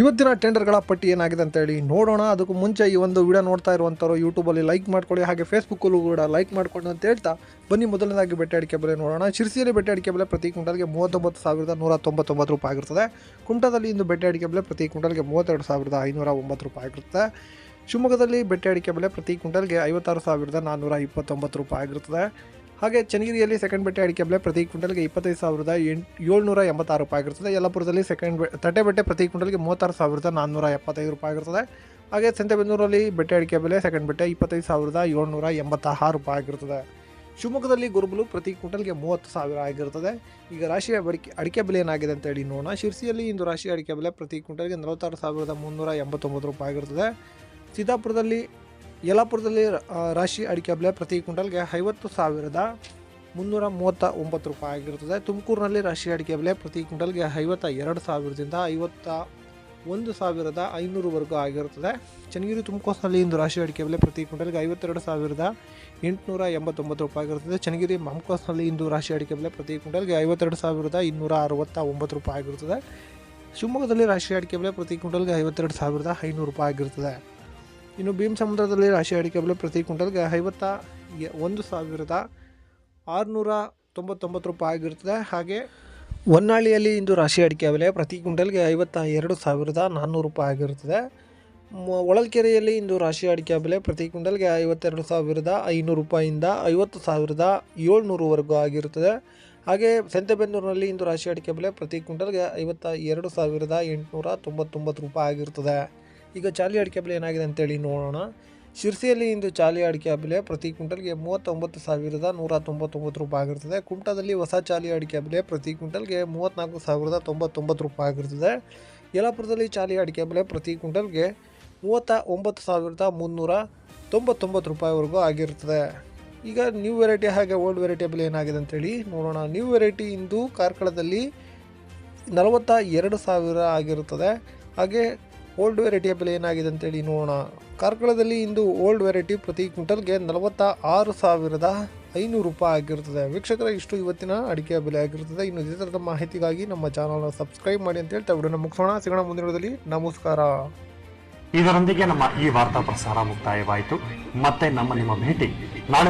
ಇವತ್ತಿನ ಟೆಂಡರ್ಗಳ ಪಟ್ಟಿ ಏನಾಗಿದೆ ಅಂತ ಹೇಳಿ ನೋಡೋಣ. ಅದಕ್ಕೂ ಮುಂಚೆ ಈ ಒಂದು ವಿಡಿಯೋ ನೋಡ್ತಾ ಇರುವಂಥವ್ರು ಯೂಟ್ಯೂಬಲ್ಲಿ ಲೈಕ್ ಮಾಡ್ಕೊಳ್ಳಿ, ಹಾಗೆ ಫೇಸ್ಬುಕ್ಕಲ್ಲೂ ಕೂಡ ಲೈಕ್ ಮಾಡ್ಕೊಂಡು ಅಂತ ಹೇಳ್ತಾ ಬನ್ನಿ. ಮೊದಲನೇದಾಗಿ ಬೆಟ್ಟೆ ಅಡಿಕೆ ಬೆಲೆ ನೋಡೋಣ. ಶಿರ್ಸಿಯಲ್ಲಿ ಬೆಟ್ಟೆ ಅಡಿಕೆ ಬೆಲೆ ಪ್ರತಿ ಕ್ವಿಂಟಲ್ಗೆ ಮೂವತ್ತೊಂಬತ್ತು ಸಾವಿರದ ನೂರ ತೊಂಬತ್ತೊಂಬತ್ತು ರೂಪಾಯಿ ಆಗಿರ್ತದೆ. ಕುಂಟದಲ್ಲಿ ಇಂದು ಬೆಟ್ಟೆ ಅಡಿಕೆ ಬೆಲೆ ಪ್ರತಿ ಕ್ವಿಂಟಲ್ಗೆ ಮೂವತ್ತೆರಡು ಸಾವಿರದ ಐನೂರ ಒಂಬತ್ತು ರೂಪಾಯಿ ಆಗಿರುತ್ತೆ ಶಿವಮೊಗ್ಗದಲ್ಲಿ ಬೆಟ್ಟೆ ಅಡಿಕೆ ಬೆಲೆ ಪ್ರತಿ ಕ್ವಿಂಟಲ್ಗೆ ಐವತ್ತಾರು ಸಾವಿರದ ನಾನ್ನೂರ ಇಪ್ಪತ್ತೊಂಬತ್ತು ರೂಪಾಯಿ ಆಗಿರ್ತದೆ. ಹಾಗೆ ಚನ್ನಗಿರಿಯಲ್ಲಿ ಸೆಕೆಂಡ್ ಬೆಟ್ಟೆ ಅಡಿಕೆ ಬೆಲೆ ಪ್ರತಿ ಕ್ವಿಂಟಲ್ಗೆ ಇಪ್ಪತ್ತೈದು ಸಾವಿರದ ಏಳ್ನೂರ ಎಂಬತ್ತಾರು ರೂಪಾಯಿ ಆಗಿರ್ತದೆ. ಯಲ್ಲಾಪುರದಲ್ಲಿ ಸೆಕೆಂಡ್ ಬೆ, ತಟ್ಟೆ ಬೆಟ್ಟೆ ಪ್ರತಿ ಕ್ವಿಂಟಲ್ಗೆ ಮೂವತ್ತಾರು ಸಾವಿರದ ನಾನ್ನೂರ ಎಪ್ಪತ್ತೈದು ರೂಪಾಯಿ ಆಗಿರ್ತದೆ. ಹಾಗೆ ಸಂತೆಬೆನ್ನೂರಲ್ಲಿ ಬೆಟ್ಟೆ ಅಡಿಕೆ ಬೆಲೆ ಸೆಕೆಂಡ್ ಬೆಟ್ಟೆ ಇಪ್ಪತ್ತೈದು ಸಾವಿರದ ಏಳ್ನೂರ ಎಂಬತ್ತಾರು ರೂಪಾಯಿ ಆಗಿರ್ತದೆ. ಶಿವಮೊಗ್ಗದಲ್ಲಿ ಗುರುಬಲು ಪ್ರತಿ ಕ್ವಿಂಟಲ್ಗೆ ಮೂವತ್ತು ಸಾವಿರ ಆಗಿರ್ತದೆ. ಈಗ ರಾಶಿಯ ಅಡಿಕೆ ಅಡಿಕೆ ಬೆಲೆ ಏನಾಗಿದೆ ಅಂತ ಹೇಳಿ ನೋಡೋಣ. ಶಿರ್ಸಿಯಲ್ಲಿ ಇಂದು ರಾಶಿ ಅಡಿಕೆ ಬೆಲೆ ಪ್ರತಿ ಕ್ವಿಂಟಲ್ಗೆ ನಲವತ್ತಾರು ಸಾವಿರದ ಮುನ್ನೂರ ಎಂಬತ್ತೊಂಬತ್ತು ರೂಪಾಯಿ ಆಗಿರ್ತದೆ. ಸೀತಾಪುರದಲ್ಲಿ ಯಲ್ಲಾಪುರದಲ್ಲಿ ರಾಶಿ ಅಡಿಕೆ ಬೆಲೆ ಪ್ರತಿ ಕ್ವಿಂಟಲ್ಗೆ ಐವತ್ತು ಸಾವಿರದ ಮುನ್ನೂರ ಮೂವತ್ತ ಒಂಬತ್ತು ರೂಪಾಯಿ ಆಗಿರುತ್ತದೆ. ತುಮಕೂರಿನಲ್ಲಿ ರಾಶಿ ಅಡಿಕೆ ಬೆಲೆ ಪ್ರತಿ ಕ್ವಿಂಟಲ್ಗೆ ಐವತ್ತ ಎರಡು ಸಾವಿರದಿಂದ ಐವತ್ತ ಒಂದು ಸಾವಿರದ ಐನೂರುವರೆಗೂ ಆಗಿರುತ್ತದೆ. ಚನ್ನಗಿರಿ ತುಮಕೂರಿನಲ್ಲಿ ಇಂದು ರಾಶಿ ಅಡಿಕೆ ಬೆಲೆ ಪ್ರತಿ ಕ್ವಿಂಟಲ್ಗೆ ಐವತ್ತೆರಡು ಸಾವಿರದ ಎಂಟುನೂರ ಎಂಬತ್ತೊಂಬತ್ತು ರೂಪಾಯಿ ಆಗಿರುತ್ತದೆ. ಚನ್ನಗಿರಿ ಮಾಮ್ಕೋಸ್ನಲ್ಲಿ ಇಂದು ರಾಶಿ ಅಡಿಕೆ ಬೆಲೆ ಪ್ರತಿ ಕ್ವಿಂಟಲ್ಗೆ ಐವತ್ತೆರಡು ಸಾವಿರದ ಇನ್ನೂರ ಅರವತ್ತ ಒಂಬತ್ತು ರೂಪಾಯಿ ಆಗಿರುತ್ತದೆ. ಶಿವಮೊಗ್ಗದಲ್ಲಿ ರಾಶಿ ಅಡಿಕೆ ಬೆಲೆ ಪ್ರತಿ ಕ್ವಿಂಟಲ್ಗೆ ಐವತ್ತೆರಡು ಸಾವಿರದ ಐನೂರು ರೂಪಾಯಿ ಆಗಿರುತ್ತದೆ. ಇನ್ನು ಭೀಮ್ ಸಮುದ್ರದಲ್ಲಿ ರಾಶಿ ಅಡಿಕೆ ಬೆಲೆ ಪ್ರತಿ ಕ್ವಿಂಟಲ್ಗೆ ಐವತ್ತ ಒಂದು ಸಾವಿರದ ಆರುನೂರ ತೊಂಬತ್ತೊಂಬತ್ತು ರೂಪಾಯಿ ಆಗಿರುತ್ತದೆ. ಹಾಗೆ ಹೊನ್ನಾಳಿಯಲ್ಲಿ ಇಂದು ರಾಶಿ ಅಡಿಕೆ ಬೆಲೆ ಪ್ರತಿ ಕ್ವಿಂಟಲ್ಗೆ ಐವತ್ತ ಎರಡು ಸಾವಿರದ ನಾನ್ನೂರು ರೂಪಾಯಿ ಆಗಿರುತ್ತದೆ. ಹೊಳಲ್ಕೆರೆಯಲ್ಲಿ ಇಂದು ರಾಶಿ ಅಡಿಕೆ ಬೆಲೆ ಪ್ರತಿ ಕ್ವಿಂಟಲ್ಗೆ ಐವತ್ತೆರಡು ಸಾವಿರದ ಐನೂರು ರೂಪಾಯಿಯಿಂದ ಐವತ್ತು ಸಾವಿರದ ಏಳ್ನೂರುವರೆಗೂ ಆಗಿರುತ್ತದೆ. ಹಾಗೆ ಸಂತೆಬೆನ್ನೂರಿನಲ್ಲಿ ಇಂದು ರಾಶಿ ಅಡಿಕೆ ಬೆಲೆ ಪ್ರತಿ ಕ್ವಿಂಟಲ್ಗೆ ಐವತ್ತ ಎರಡು ಸಾವಿರದ ಎಂಟುನೂರ ತೊಂಬತ್ತೊಂಬತ್ತು ರೂಪಾಯಿ ಆಗಿರ್ತದೆ ಈಗ ಚಾಲಿ ಅಡಿಕೆ ಬೆಲೆ ಏನಾಗಿದೆ ಅಂತೇಳಿ ನೋಡೋಣ. ಶಿರ್ಸಿಯಲ್ಲಿ ಇಂದು ಚಾಲಿ ಅಡಿಕೆ ಬೆಲೆ ಪ್ರತಿ ಕ್ವಿಂಟಲ್ಗೆ ಮೂವತ್ತೊಂಬತ್ತು ಸಾವಿರದ ನೂರ ತೊಂಬತ್ತೊಂಬತ್ತು ರೂಪಾಯಿ ಆಗಿರ್ತದೆ. ಕುಮಟಾದಲ್ಲಿ ಹೊಸ ಚಾಲಿ ಅಡಿಕೆ ಬೆಲೆ ಪ್ರತಿ ಕ್ವಿಂಟಲ್ಗೆ ಮೂವತ್ತ್ನಾಲ್ಕು ಸಾವಿರದ ತೊಂಬತ್ತೊಂಬತ್ತು ರೂಪಾಯಿ ಆಗಿರ್ತದೆ. ಯಲಾಪುರದಲ್ಲಿ ಚಾಲಿ ಅಡಿಕೆ ಬೆಲೆ ಪ್ರತಿ ಕ್ವಿಂಟಲ್ಗೆ ಮೂವತ್ತ ಒಂಬತ್ತು ಸಾವಿರದ ಮುನ್ನೂರ ತೊಂಬತ್ತೊಂಬತ್ತು ರೂಪಾಯಿವರೆಗೂ ಆಗಿರ್ತದೆ. ಈಗ ನ್ಯೂ ವೆರೈಟಿ ಹಾಗೆ ಓಲ್ಡ್ ವೆರೈಟಿ ಬೆಲೆ ಏನಾಗಿದೆ ಅಂತೇಳಿ ನೋಡೋಣ. ನ್ಯೂ ವೆರೈಟಿ ಇಂದು ಕಾರ್ಕಳದಲ್ಲಿ ನಲವತ್ತ ಎರಡು ಸಾವಿರ ಆಗಿರುತ್ತದೆ. ಹಾಗೆ ಓಲ್ಡ್ ವೆರೈಟಿಯ ಬೆಲೆ ಏನಾಗಿದೆ ಅಂತೇಳಿ ನೋಡೋಣ. ಕಾರ್ಕಳದಲ್ಲಿ ಇಂದು ಓಲ್ಡ್ ವೆರೈಟಿ ಪ್ರತಿ ಕ್ವಿಂಟಲ್ಗೆ ನಲವತ್ತ ಆರು ಸಾವಿರದ ಐನೂರು ರೂಪಾಯಿ ಆಗಿರ್ತದೆ ವೀಕ್ಷಕರ, ಇಷ್ಟು ಇವತ್ತಿನ ಅಡಿಕೆಯ ಬೆಲೆ ಆಗಿರ್ತದೆ ಇನ್ನು ಇದೇ ಥರದ ಮಾಹಿತಿಗಾಗಿ ನಮ್ಮ ಚಾನಲ್ನ ಸಬ್ಸ್ಕ್ರೈಬ್ ಮಾಡಿ ಅಂತ ಹೇಳ್ತಾ ವಿಡಿಯೋನ ಮುಗಿಸೋಣ. ಸಿಗೋಣ ಮುಂದಿನ ನಮಸ್ಕಾರ. ಇದರೊಂದಿಗೆ ನಮ್ಮ ಈ ವಾರ್ತಾ ಪ್ರಸಾರ ಮುಕ್ತಾಯವಾಯಿತು. ಮತ್ತೆ ನಮ್ಮ ನಿಮ್ಮ ಭೇಟಿ ನಾಳೆ